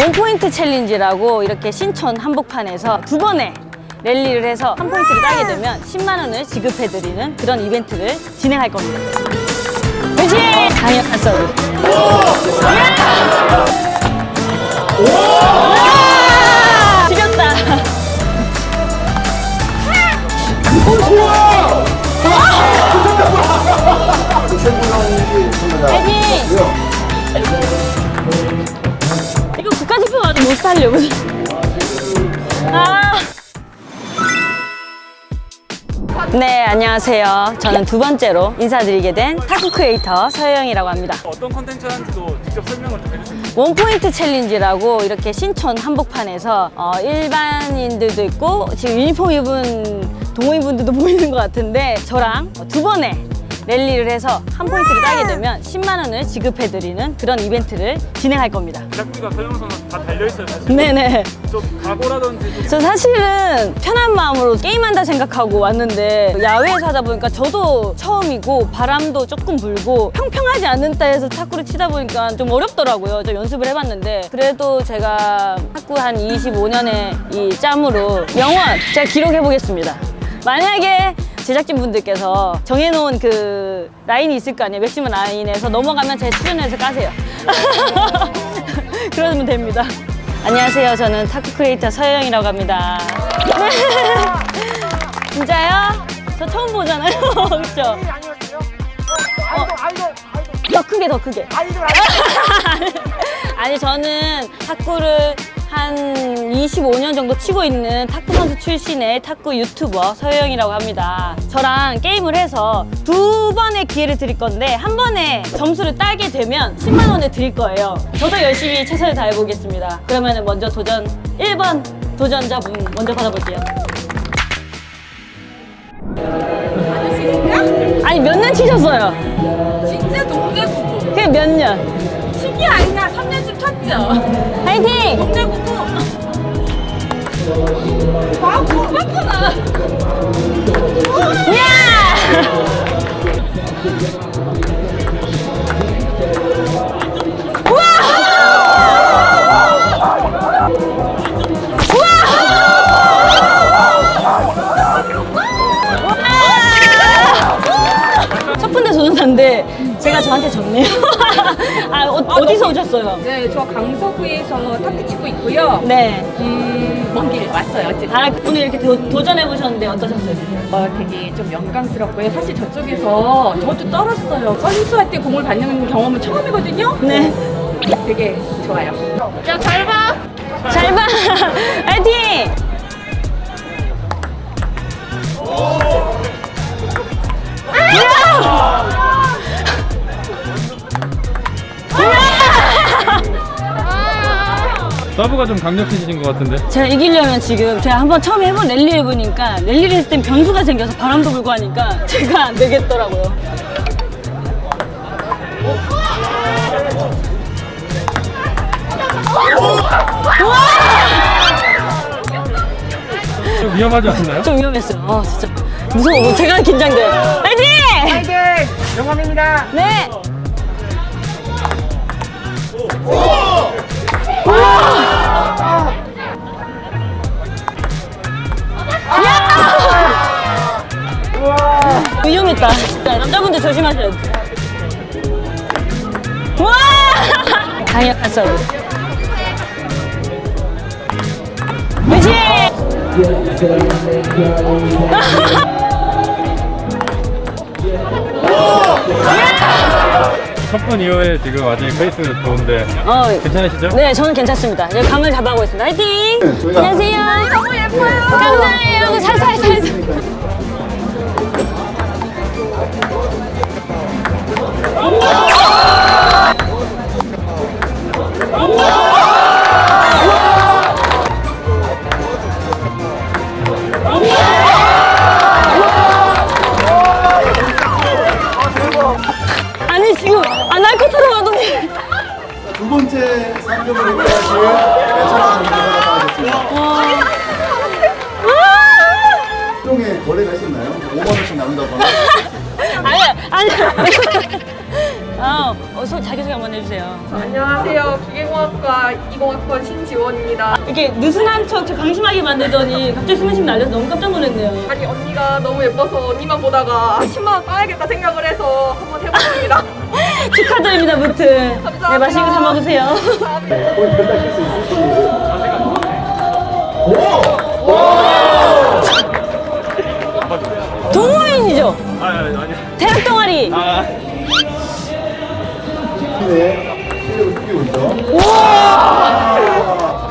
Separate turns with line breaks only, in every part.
원포인트 챌린지라고 이렇게 신촌 한복판에서 두 번의 랠리를 해서 한 포인트를 따게 되면 10만 원을 지급해드리는 그런 이벤트를 진행할 겁니다. 강력한 서브. 야! 지렸다. 헤딩! 이거 살려고. 아. 네, 안녕하세요. 저는 두 번째로 인사드리게 된 타쿠 크리에이터 서영이라고 합니다.
어떤 컨텐츠 하는지도 직접 설명을 좀 해주세요.
원포인트 챌린지라고 이렇게 신촌 한복판에서 어, 일반인들도 있고 지금 유니폼 입은 동호인분들도 보이는 것 같은데 저랑 두 번의 랠리를 해서 한 포인트를 따게 되면 10만 원을 지급해드리는 그런 이벤트를 진행할 겁니다.
제작비가 설명서는 다 달려있어요, 사실.
네네.
좀 각오라든지 좀
저 사실은 편한 마음으로 게임한다 생각하고 왔는데 야외에서 하다 보니까 저도 처음이고 바람도 조금 불고 평평하지 않은 땅에서 탁구를 치다 보니까 좀 어렵더라고요. 좀 연습을 해봤는데 그래도 제가 탁구 한 25년의 이 짬으로 영원 제가 기록해 보겠습니다. 만약에 제작진 분들께서 정해놓은 그 라인이 있을 거 아니에요. 맥시멈 라인에서 넘어가면 제 출연해서 까세요. 그러면 됩니다. 안녕하세요. 저는 타쿠 크리에이터 서영이라고 합니다. 진짜요? 저 처음 보잖아요. 그렇죠? 더 크게 더 크게. 아니 저는 탁구를 한 25년 정도 치고 있는 탁구 선수 출신의 탁구 유튜버 서영이라고 합니다. 저랑 게임을 해서 두 번의 기회를 드릴 건데 한 번에 점수를 따게 되면 10만 원을 드릴 거예요. 저도 열심히 최선을 다해 보겠습니다. 그러면 먼저 도전 1번 도전자분 먼저 받아볼게요. 아니 몇 년 치셨어요?
진짜 동네 부부.
그게 몇 년?
신기 아니냐? 3년쯤 쳤죠?
파이팅! 야! 첫 번째 도전자인데 제가 저한테 졌네요. 아, 어, 디서 오셨어요?
네, 저 강서구에서 탁구 치고 있고요.
네.
음, 먼길 왔어요. 어쨌든.
아, 오늘 이렇게 도, 전해 보셨는데 어떠셨어요?
어, 되게 좀 영광스럽고요. 사실 저쪽에서 저도 떨었어요. 선수할 때 공을 받는 경험은 처음이거든요.
네.
되게 좋아요. 자, 잘 봐.
잘 봐. 파이팅!
서브가 좀 강력해지신 것 같은데.
제가 이기려면 지금 제가 한번 처음 해본 랠리 해보니까 랠리를 했을 땐 변수가 생겨서 바람도 불고 하니까 제가 안 되겠더라고요.
좀 위험하지 않나요?
좀 위험했어요. 아 진짜 무서워. 제가 긴장돼요. 파이팅!
영감입니다.
네. 야! 위험했다. 진짜 남자분들 조심하셔야 돼. 와! 강력한 서브. 그렇지!
첫번 이후에 지금 아직 페이스 좋은데
어,
괜찮으시죠?
네, 저는 괜찮습니다. 이제 감을 잡아가고 있습니다. 화이팅! 안녕하세요. 너무 예뻐요. 감사해요. 살살, 살살. 자기소개 한번 해주세요.
안녕하세요. 기계공학과 20학번 신지원입니다.
이렇게 느슨한 척 방심하게 만들더니 갑자기 숨쉬기 날려서 너무 깜짝 놀랐네요.
아니 언니가 너무 예뻐서 언니만 보다가 10만 원 따야겠다 생각을 해서 한번 해봤습니다.
축하드립니다, 무튼.
감사합니다.
네, 맛있는 거 사 먹으세요.
거의 변달실 수 있으시고.
동호인이죠? 대학 동아리.
네. 실력을 느끼고 있죠.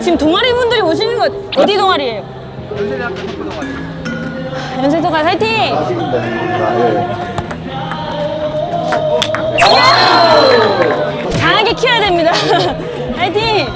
지금 동아리 분들이 오시는 거 어디 동아리예요? 연세대학교 화이팅!
아직입니다. 예.
강하게 키워야 됩니다. 화이팅!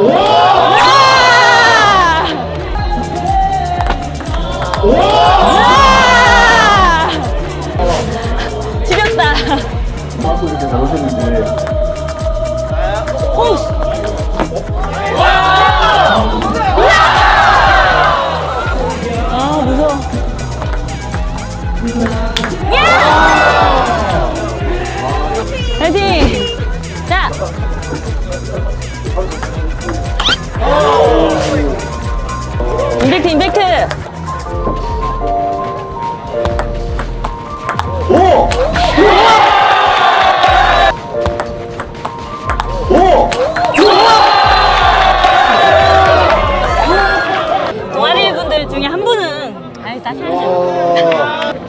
와!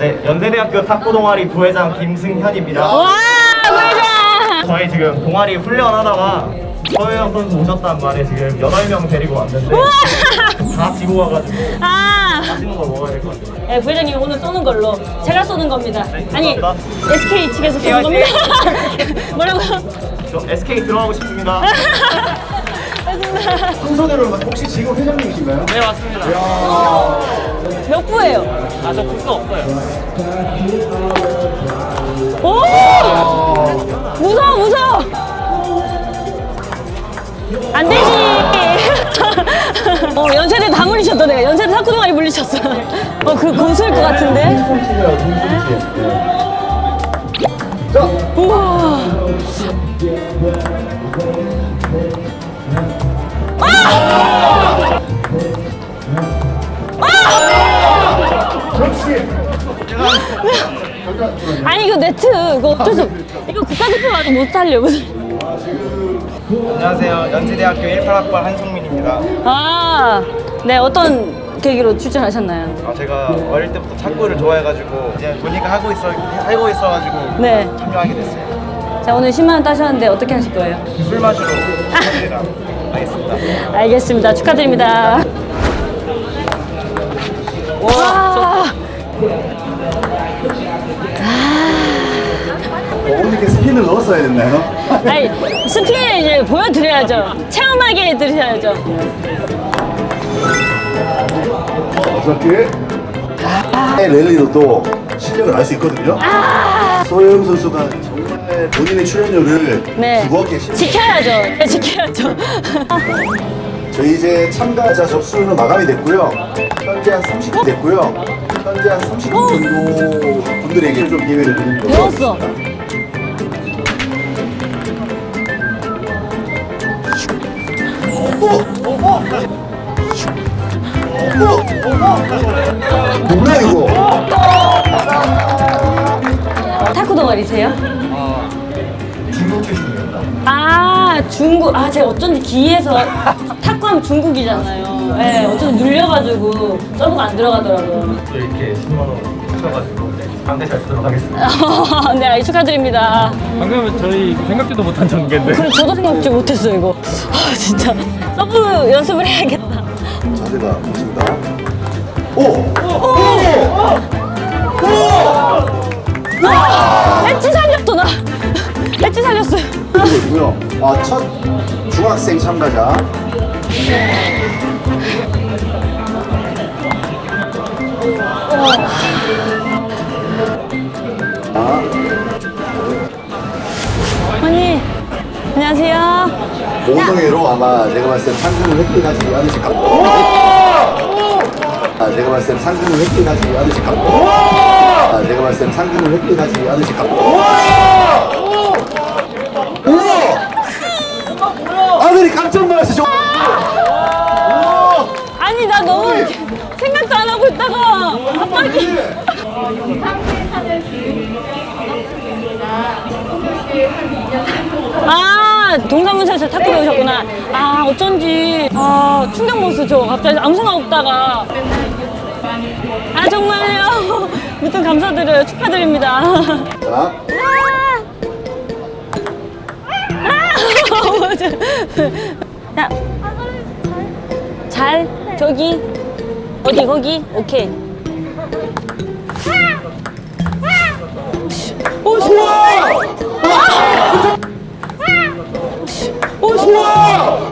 네, 연세대학교 탁구 동아리 부회장 김승현입니다.
와! 부회장!
저희 지금 동아리 훈련하다가 서혜영 선수 오셨단 말에 지금 8명 데리고 왔는데! 다 지고 와가지고
아!
맛있는 거 먹어야 될 것 같아요.
네, 부회장님 오늘 쏘는 걸로 제가 쏘는 겁니다. 아니
감사합니다.
SK 측에서 쏘는 겁니다. 뭐라고?
저 SK 들어가고 싶습니다.
맞습니다.
순서대로 혹시 지금 회장님이신가요?
네, 맞습니다.
몇 부예요?
아, 저 국수 없어요.
오! 무서워 무서워. 안 되지. 어 연세대 다 물리셨다 내가 연세대 탁구 동아리 물리셨어. 어그 고수일 것 같은데.
눈송치.
아니 이거 네트 이거 어쩔 수 없. 이거 국가대표 와도 못 살려 무슨.
안녕하세요. 연세대학교 18학번 한성민입니다.
아, 네 어떤 계기로 출전하셨나요?
아, 제가 어릴 때부터 탁구를 좋아해가지고 이제 보니까 하고 있어 하고 있어가지고
네.
참여하게 됐어요.
자 오늘 10만 원 따셨는데 어떻게 하실 거예요?
술 마시러 친구들이랑 하겠습니다.
알겠습니다. 축하드립니다.
어, 어떻게 스핀을 넣었어야 됐나요?
아니 스피를 이제 보여드려야죠. 체험하게 해드려야죠.
어저께 랠리로 또 실력을 알 수 있거든요. 소영 선수가 정말 본인의 출연료를
네,
개씩
지켜야죠. 네, 지켜야죠.
저희 이제 참가자 접수는 마감이 됐고요. 현재 한 30분 됐고요. 현재 한 30분 정도 분들에게 좀 기회를 드리는 거죠.
배웠어.
뭐야 이거?
탁구 동아리세요?
중국.
아 중국 아 제가 어쩐지 기에서 탁구하면 중국이잖아요. 네 어쩐지 눌려가지고 서브가 안 들어가더라고요.
또 이렇게 10만 원 주셔가지고 반대 잘 쓰도록 하겠습니다.
네 아이, 축하드립니다.
방금은 저희 생각지도 못한 전개인데.
그래 저도 생각지 못했어요 이거. 아 진짜 서브 연습을 해야겠다.
자세가 좋습니다. 오!
엣지 살렸어 나. 엣지 살렸어요.
있고요. 아, 첫 중학생 참가자. 아,
언니 안녕하세요.
모성애로 아마 제가 봤을 때 상금을 획득하지 않으실 것 같고. 아, 제가 봤을 때 상금을 획득하지 않으실 것 같고. 아, 아, 제가 봤을 때는 상금을 획득하지 않으실까. 우와! 우와! 아들이 깜짝 놀랐어. 저...
아니 나 너무 생각도 안 하고 있다가 갑자기 아 동사무소에서 탁구 배우셨구나. 아 어쩐지 아 충격 먹었어 저 갑자기 아무 생각 없다가. 아 정말요? 무튼 감사드려요. 축하드립니다.
자,
야, 잘 저기 어디 거기? 오케이. 오 좋아. 오 좋아.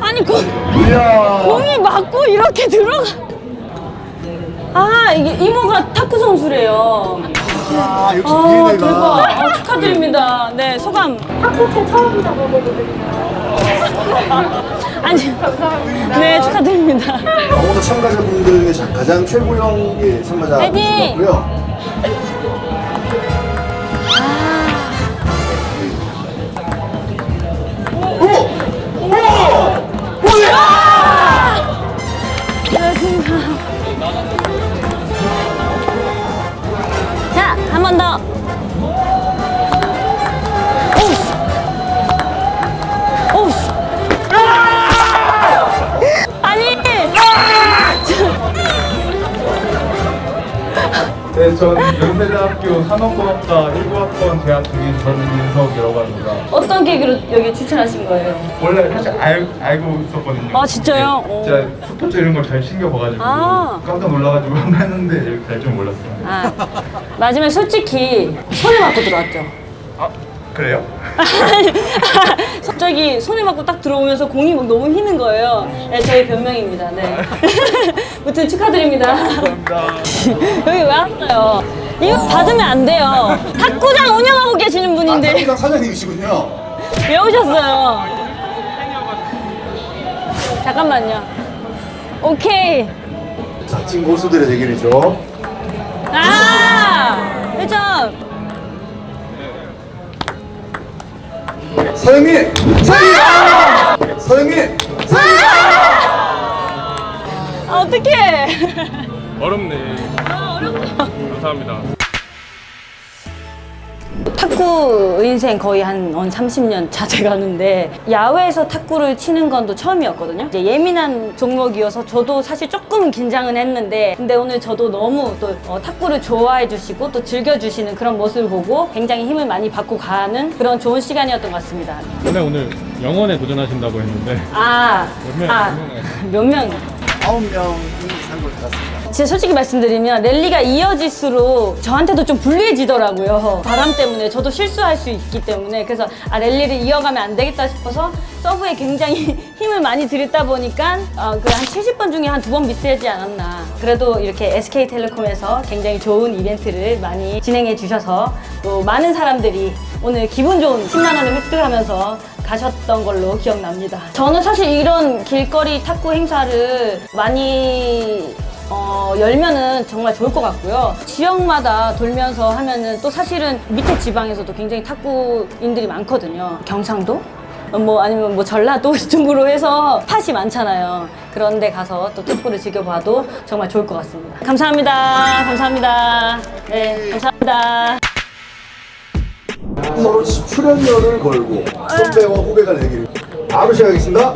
아니 공,
이야.
공이 맞고 이렇게 들어가. 아 이게 이모가 탁구 선수래요.
아, 역시
아
DNA가.
대박. 아, 축하드립니다. 네 소감. 탁구채 처음 잡아보거든요. 아니 감사합니다. 네 축하드립니다.
오늘 참가자분들 중에 자- 가장 최고령의 참가자
화이팅!
분이셨고요.
네, 전 연세대학교 산업공학과 19학번 재학 중인 전민석이라고 합니다.
어떤 계기로 여기 추천하신 거예요?
원래 사실 알, 알고 있었거든요.
아, 진짜요?
네, 진짜 스포츠 이런 걸 잘 챙겨봐가지고
아.
깜짝 놀라가지고 했는데 이렇게 될 줄 몰랐어요.
아, 마지막에 솔직히 손에 맞고 들어왔죠.
아, 그래요?
갑자기 손에 맞고 딱 들어오면서 공이 막 너무 휘는 거예요. 네, 저희 변명입니다. 네. 무튼 축하드립니다.
감사합니다.
여기 왜 왔어요? 이거 받으면 안 돼요. 탁구장 운영하고 계시는
아,
분인데
탁구장 사장님이시군요.
왜 오셨어요? 잠깐만요. 오케이.
자, 찐 고수들의 대결이죠.
아! 1점.
서영민! 서영민! 아! 서영민! 서영민!
아, 어떡해.
어렵네.
아, 어렵다.
감사합니다.
탁구 인생 거의 한, 한 30년 차 돼가는데 야외에서 탁구를 치는 건또 처음이었거든요. 이제 예민한 종목이어서 저도 사실 조금 긴장은 했는데 근데 오늘 저도 너무 또 어, 탁구를 좋아해 주시고 또 즐겨 주시는 그런 모습을 보고 굉장히 힘을 많이 받고 가는 그런 좋은 시간이었던 것 같습니다.
원래 오늘 영원에 도전하신다고 했는데
아,
몇 명,
아, 몇 명?
아홉 명 이 상을 받았습니다.
진짜 솔직히 말씀드리면 랠리가 이어질수록 저한테도 좀 불리해지더라고요. 바람 때문에 저도 실수할 수 있기 때문에 그래서 아 랠리를 이어가면 안 되겠다 싶어서 서브에 굉장히 힘을 많이 들였다 보니까 어, 그한 70번 중에 한 두 번 미스하지 않았나. 그래도 이렇게 SK텔레콤에서 굉장히 좋은 이벤트를 많이 진행해 주셔서 또 많은 사람들이 오늘 기분 좋은 10만 원을 획득하면서 가셨던 걸로 기억납니다. 저는 사실 이런 길거리 탁구 행사를 많이 어, 열면은 정말 좋을 것 같고요. 지역마다 돌면서 하면은 또 사실은 밑에 지방에서도 굉장히 탁구인들이 많거든요. 경상도? 뭐 아니면 뭐 전라도 이쪽으로 해서 팟이 많잖아요. 그런데 가서 또 탁구를 즐겨봐도 정말 좋을 것 같습니다. 감사합니다. 감사합니다. 네, 감사합니다.
서로 출연료를 걸고 선배와 후배가 대결. 바로 시작하겠습니다.